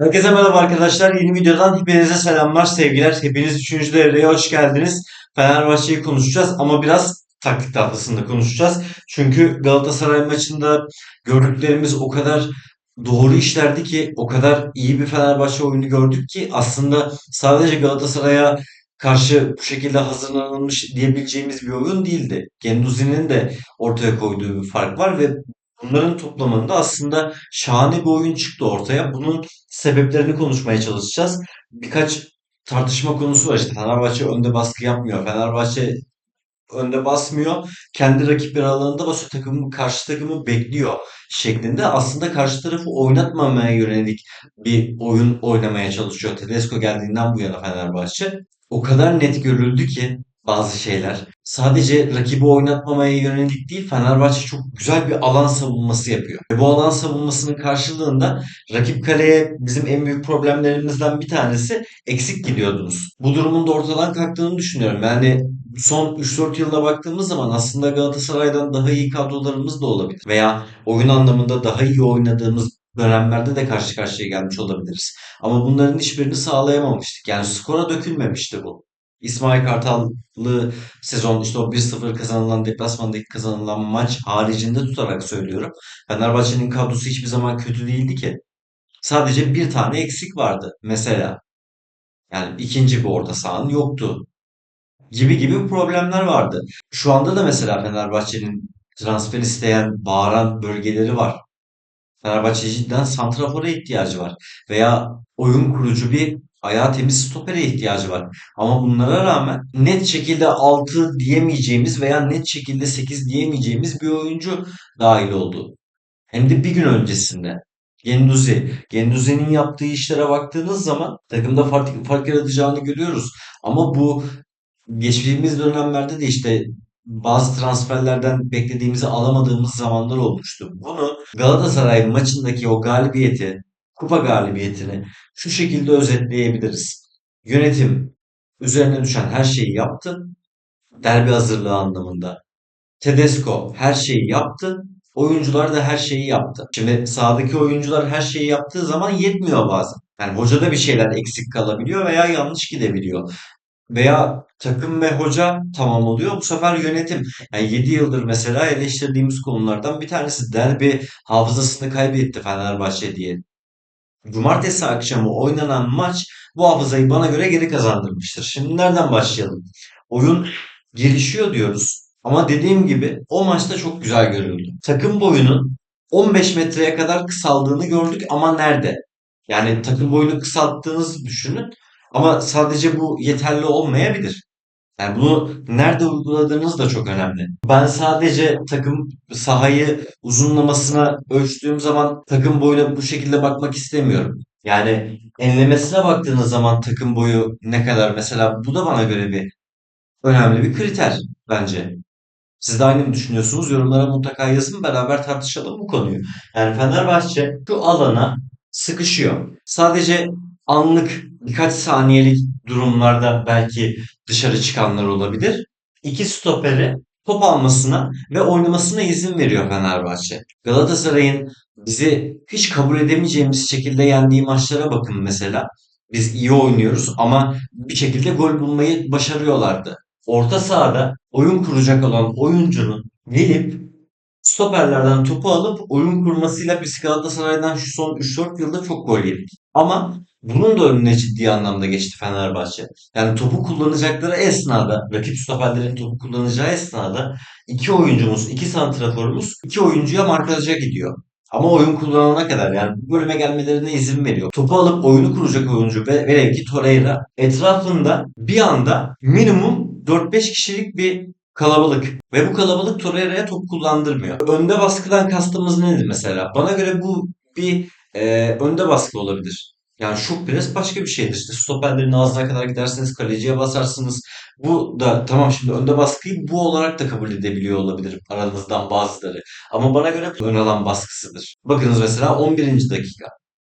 Herkese merhaba arkadaşlar. Yeni videodan hepinize selamlar, sevgiler. Hepiniz 3. devreye hoş geldiniz. Fenerbahçe'yi konuşacağız ama biraz taktik tahtasında konuşacağız. Çünkü Galatasaray maçında gördüklerimiz o kadar doğru işlerdi ki, o kadar iyi bir Fenerbahçe oyunu gördük ki aslında sadece Galatasaray'a karşı bu şekilde hazırlanılmış diyebileceğimiz bir oyun değildi. Gendouzi'nin de ortaya koyduğu bir fark var ve bunların toplamında aslında şahane bir oyun çıktı ortaya. Bunun sebeplerini konuşmaya çalışacağız. Birkaç tartışma konusu var işte. Fenerbahçe önde baskı yapmıyor. Fenerbahçe önde basmıyor. Kendi rakipleri alanında basıyor. Takımı, karşı takımı bekliyor şeklinde. Aslında karşı tarafı oynatmamaya yönelik bir oyun oynamaya çalışıyor. Tedesco geldiğinden bu yana Fenerbahçe. O kadar net görüldü ki bazı şeyler. Sadece rakibi oynatmamaya yönelik değil, Fenerbahçe çok güzel bir alan savunması yapıyor. Ve bu alan savunmasının karşılığında rakip kaleye bizim en büyük problemlerimizden bir tanesi eksik gidiyordunuz. Bu durumun da ortadan kalktığını düşünüyorum. Yani son 3-4 yılda baktığımız zaman aslında Galatasaray'dan daha iyi kadrolarımız da olabilir. Veya oyun anlamında daha iyi oynadığımız dönemlerde de karşı karşıya gelmiş olabiliriz. Ama bunların hiçbirini sağlayamamıştık. Yani skora dökülmemişti bu. İsmail Kartallı sezon işte o 1-0 kazanılan deplasmandaki kazanılan maç haricinde tutarak söylüyorum. Fenerbahçe'nin kadrosu hiçbir zaman kötü değildi ki. Sadece bir tane eksik vardı mesela. Yani ikinci bir orta sahanın yoktu. Gibi gibi problemler vardı. Şu anda da mesela Fenerbahçe'nin transfer isteyen, bağıran bölgeleri var. Fenerbahçe cidden santrafora ihtiyacı var. Veya oyun kurucu bir ayağı temiz stopere ihtiyacı var. Ama bunlara rağmen net şekilde 6 diyemeyeceğimiz veya net şekilde 8 diyemeyeceğimiz bir oyuncu dahil oldu. Hem de bir gün öncesinde. Genduzi. Genduzi'nin yaptığı işlere baktığınız zaman takımda fark, fark yaratacağını görüyoruz. Ama bu geçtiğimiz dönemlerde de işte bazı transferlerden beklediğimizi alamadığımız zamanlar olmuştu. Bunu Galatasaray maçındaki o galibiyeti, kupa galibiyetini şu şekilde özetleyebiliriz. Yönetim üzerine düşen her şeyi yaptı. Derbi hazırlığı anlamında. Tedesco her şeyi yaptı. Oyuncular da her şeyi yaptı. Şimdi sahadaki oyuncular her şeyi yaptığı zaman yetmiyor bazen. Yani hocada bir şeyler eksik kalabiliyor veya yanlış gidebiliyor. Veya takım ve hoca tamam oluyor. Bu sefer yönetim. Yani 7 yıldır mesela eleştirdiğimiz konulardan bir tanesi derbi hafızasını kaybetti Fenerbahçe diye. Cumartesi akşamı oynanan maç bu hafızayı bana göre geri kazandırmıştır. Şimdi nereden başlayalım? Oyun gelişiyor diyoruz. Ama dediğim gibi o maçta çok güzel görüldü. Takım boyunun 15 metreye kadar kısaldığını gördük ama nerede? Yani takım boyunu kısalttığınızı düşünün. Ama sadece bu yeterli olmayabilir. Yani bunu nerede uyguladığınız da çok önemli. Ben sadece takım sahayı uzunlamasına ölçtüğüm zaman takım boyuna bu şekilde bakmak istemiyorum. Yani enlemesine baktığınız zaman takım boyu ne kadar mesela bu da bana göre bir önemli bir kriter bence. Siz de aynı mı düşünüyorsunuz? Yorumlara mutlaka yazın beraber tartışalım bu konuyu. Yani Fenerbahçe şu alana sıkışıyor. Sadece anlık birkaç saniyelik durumlarda belki dışarı çıkanlar olabilir. İki stoperi top almasına ve oynamasına izin veriyor Fenerbahçe. Galatasaray'ın bizi hiç kabul edemeyeceğimiz şekilde yendiği maçlara bakın mesela. Biz iyi oynuyoruz ama bir şekilde gol bulmayı başarıyorlardı. Orta sahada oyun kuracak olan oyuncunun gelip stoperlerden topu alıp oyun kurmasıyla biz Galatasaray'dan şu son 3-4 yılda çok gol yedik. Ama bunun da önüne ciddi anlamda geçti Fenerbahçe. Yani topu kullanacakları esnada, rakip stoperlerin topu kullanacağı esnada iki oyuncumuz, iki santraforumuz iki oyuncuya markaja gidiyor. Ama oyun kullanana kadar yani bu bölüme gelmelerine izin veriyor. Topu alıp oyunu kuracak oyuncu ve velev ki Torreira etrafında bir anda minimum 4-5 kişilik bir kalabalık. Ve bu kalabalık Torreira'ya top kullandırmıyor. Önde baskıdan kastımız nedir mesela? Bana göre bu bir e, önde baskı olabilir. Yani şok pres başka bir şeydir. İşte stoperlerin ağzına kadar gidersiniz, kaleciye basarsınız. Bu da tamam şimdi önde baskıyı bu olarak da kabul edebiliyor olabilir aranızdan bazıları. Ama bana göre ön alan baskısıdır. Bakınız mesela 11. dakika.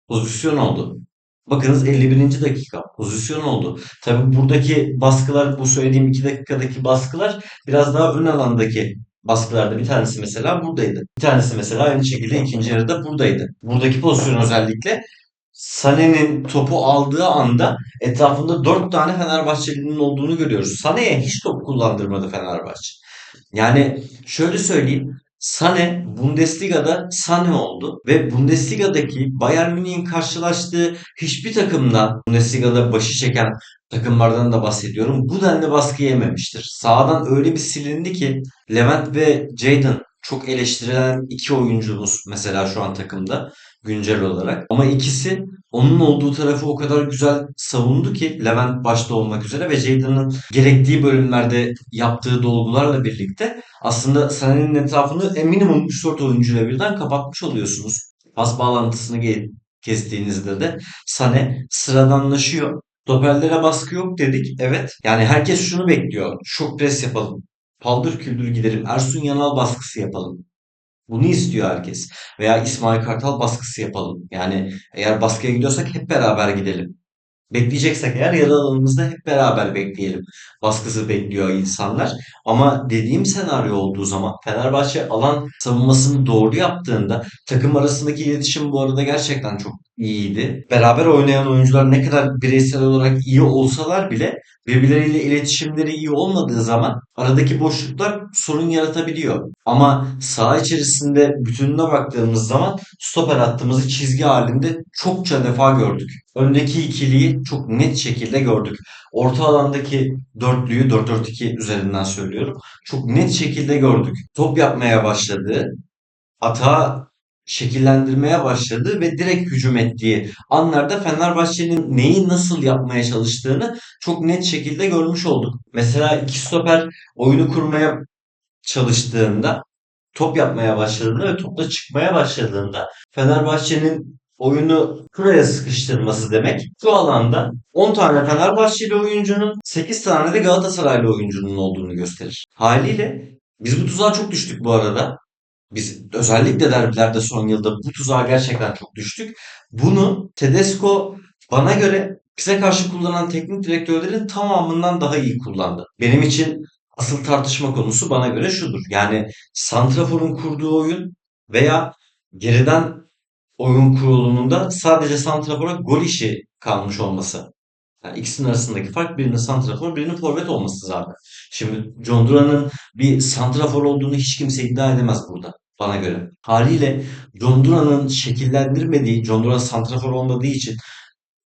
Pozisyon oldu. Bakınız 51. dakika pozisyon oldu. Tabi buradaki baskılar bu söylediğim 2 dakikadaki baskılar biraz daha ön alandaki baskılarda bir tanesi mesela buradaydı. Bir tanesi mesela aynı şekilde ikinci yarıda buradaydı. Buradaki pozisyon özellikle Sané'nin topu aldığı anda etrafında dört tane Fenerbahçeli'nin olduğunu görüyoruz. Sané'ye hiç top kullandırmadı Fenerbahçe. Yani şöyle söyleyeyim. Sané Bundesliga'da Sané oldu ve Bundesliga'daki Bayern Münih'in karşılaştığı hiçbir takımdan Bundesliga'da başı çeken takımlardan da bahsediyorum. Bu denli baskı yememiştir. Sağdan öyle bir silindi ki Levent ve Jadon çok eleştirilen iki oyuncumuz mesela şu an takımda güncel olarak. Ama ikisi onun olduğu tarafı o kadar güzel savundu ki Levent başta olmak üzere ve Jadon'ın gerektiği bölümlerde yaptığı dolgularla birlikte aslında Sané'nin etrafını minimum 3-4 oyuncuyla birden kapatmış oluyorsunuz. Pas bağlantısını kestiğinizde de Sané sıradanlaşıyor. Stoperlere baskı yok dedik. Evet. Yani herkes şunu bekliyor. Şok pres yapalım. Paldır küldür gidelim. Ersun Yanal baskısı yapalım. Bunu istiyor herkes. Veya İsmail Kartal baskısı yapalım. Yani eğer baskıya gidiyorsak hep beraber gidelim. Bekleyeceksek eğer yarı alanımızda hep beraber bekleyelim. Baskısı bekliyor insanlar. Ama dediğim senaryo olduğu zaman Fenerbahçe alan savunmasını doğru yaptığında takım arasındaki iletişim bu arada gerçekten çok iyiydi. Beraber oynayan oyuncular ne kadar bireysel olarak iyi olsalar bile birbirleriyle iletişimleri iyi olmadığı zaman aradaki boşluklar sorun yaratabiliyor. Ama saha içerisinde bütününe baktığımız zaman stoper hattımızı çizgi halinde çokça defa gördük. Öndeki ikiliyi çok net şekilde gördük. Orta alandaki dörtlüyü 4-4-2 üzerinden söylüyorum. Çok net şekilde gördük. Top yapmaya başladı. Hata şekillendirmeye başladı ve direkt hücum ettiği anlarda Fenerbahçe'nin neyi nasıl yapmaya çalıştığını çok net şekilde görmüş olduk. Mesela iki stoper oyunu kurmaya çalıştığında, top yapmaya başladığında ve topla çıkmaya başladığında Fenerbahçe'nin oyunu şuraya sıkıştırması demek. Şu alanda 10 tane Fenerbahçeli oyuncunun 8 tane de Galatasaraylı oyuncunun olduğunu gösterir. Haliyle biz bu tuzağa çok düştük bu arada. Biz özellikle derbilerde son yılda bu tuzağa gerçekten çok düştük. Bunu Tedesco bana göre bize karşı kullanan teknik direktörlerin tamamından daha iyi kullandı. Benim için asıl tartışma konusu bana göre şudur. Yani Santrafor'un kurduğu oyun veya geriden oyun kurulumunda sadece Santrafor'a gol işi kalmış olması. Yani ikisinin arasındaki fark birinin santrafor, birinin forvet olması zaten. Şimdi John Duran'ın bir santrafor olduğunu hiç kimse iddia edemez burada bana göre. Haliyle John Duran'ın şekillendirmediği, John Duran santrafor olmadığı için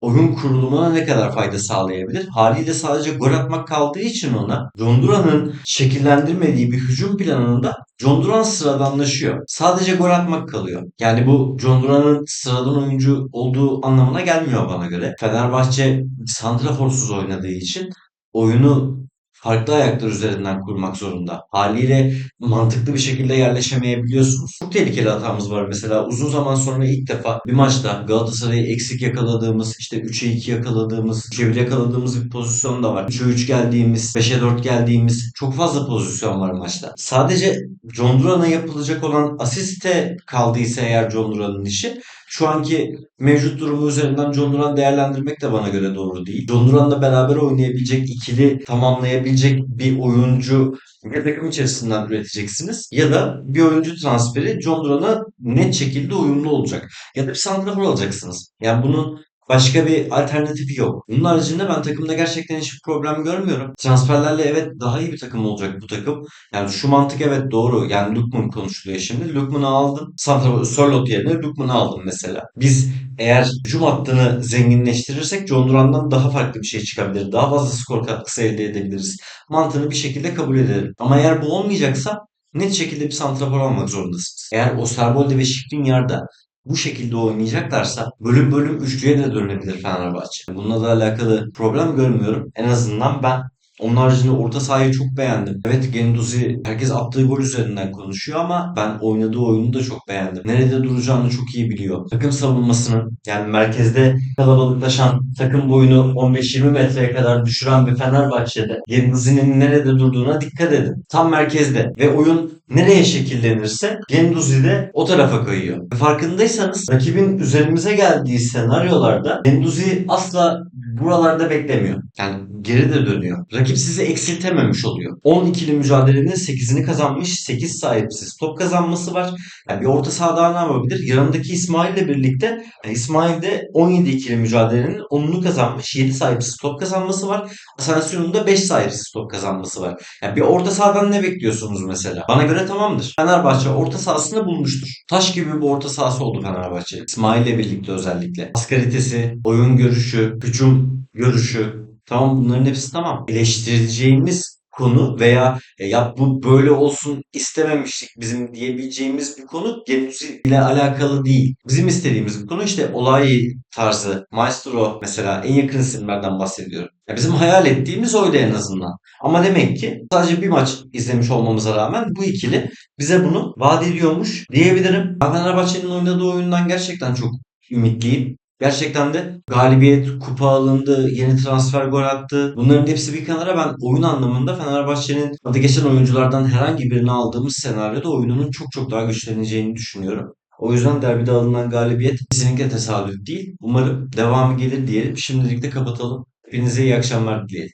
oyun kurulumuna ne kadar fayda sağlayabilir? Haliyle sadece gol atmak kaldığı için ona John Duran'ın şekillendirmediği bir hücum planında John Duran sıradanlaşıyor. Sadece gol atmak kalıyor. Yani bu John Duran'ın sıradan oyuncu olduğu anlamına gelmiyor bana göre. Fenerbahçe santraforsuz oynadığı için oyunu farklı ayaklar üzerinden kurmak zorunda. Haliyle mantıklı bir şekilde yerleşemeyebiliyorsunuz. Çok tehlikeli hatamız var mesela. Uzun zaman sonra ilk defa bir maçta Galatasaray'ı eksik yakaladığımız, işte 3'e 2 yakaladığımız, 3'e 1 yakaladığımız bir pozisyon da var. 3'e 3 geldiğimiz, 5'e 4 geldiğimiz çok fazla pozisyon var maçta. Sadece John Duran'a yapılacak olan asiste kaldıysa eğer John Duran'ın işi şu anki mevcut durumu üzerinden John Duran değerlendirmek de bana göre doğru değil. John Duran'la beraber oynayabilecek, ikili tamamlayabilecek bir oyuncu ya takım içerisinden üreteceksiniz ya da bir oyuncu transferi John Duran'a net şekilde uyumlu olacak. Ya da bir santrafor alacaksınız. Yani bunun Başka bir alternatifi yok. Bunun haricinde ben takımda gerçekten hiçbir problem görmüyorum. Transferlerle evet daha iyi bir takım olacak bu takım. Yani şu mantık evet doğru. Yani Lukman konuşuluyor şimdi. Lukman'ı aldın. Santrafor Sörloth yerine Lukman'ı aldın mesela. Biz eğer hücum hattını zenginleştirirsek John Duran'dan daha farklı bir şey çıkabilir. Daha fazla skor katkısı elde edebiliriz. Mantığını bir şekilde kabul edelim. Ama eğer bu olmayacaksa net şekilde bir santrafor almak zorundasınız. Eğer Osterwolde ve Skriniar'da bu şekilde oynayacaklarsa bölüm bölüm üçlüye de dönebilir Fenerbahçe. Bununla da alakalı problem görmüyorum. En azından ben onun haricinde orta sahayı çok beğendim. Evet Genduzi herkes attığı gol üzerinden konuşuyor ama ben oynadığı oyunu da çok beğendim. Nerede duracağını çok iyi biliyor. Takım savunmasının yani merkezde kalabalıklaşan takım boyunu 15-20 metreye kadar düşüren bir Fenerbahçe'de Genduzi'nin nerede durduğuna dikkat edin. Tam merkezde ve oyun nereye şekillenirse Genduzi de o tarafa kayıyor. Farkındaysanız rakibin üzerimize geldiği senaryolarda Genduzi asla buralarda beklemiyor. Yani geri de dönüyor. Rakip sizi eksiltememiş oluyor. 10 ikili mücadelenin 8'ini kazanmış. 8 sahipsiz top kazanması var. Yani bir orta saha daha ne yapabilir? Yanındaki İsmail ile birlikte yani İsmail de 17 ikili mücadelenin 10'unu kazanmış. 7 sahipsiz top kazanması var. Asensio'nun da 5 sahipsiz top kazanması var. Yani bir orta sahadan ne bekliyorsunuz mesela? Bana göre tamamdır. Fenerbahçe orta sahasını bulmuştur. Taş gibi bir orta sahası oldu Fenerbahçe. İsmail ile birlikte özellikle. Askaritesi, oyun görüşü, hücum görüşü. Tamam bunların hepsi tamam. Eleştireceğimiz konu veya e, ya bu böyle olsun istememiştik bizim diyebileceğimiz bir konu Genuzzi ile alakalı değil. Bizim istediğimiz bir konu işte olay tarzı, maestro mesela en yakın isimlerden bahsediyorum. Ya bizim hayal ettiğimiz oydu en azından. Ama demek ki sadece bir maç izlemiş olmamıza rağmen bu ikili bize bunu vaat ediyormuş diyebilirim. Ben Fenerbahçe'nin oynadığı oyundan gerçekten çok ümitliyim. Gerçekten de galibiyet, kupa alındı, yeni transfer gol attı. Bunların hepsi bir kenara ben oyun anlamında Fenerbahçe'nin adı geçen oyunculardan herhangi birini aldığımız senaryoda oyununun çok çok daha güçleneceğini düşünüyorum. O yüzden derbide alınan galibiyet kesinlikle tesadüf değil. Umarım devamı gelir diyelim. Şimdilik de kapatalım. Hepinize iyi akşamlar dileyelim.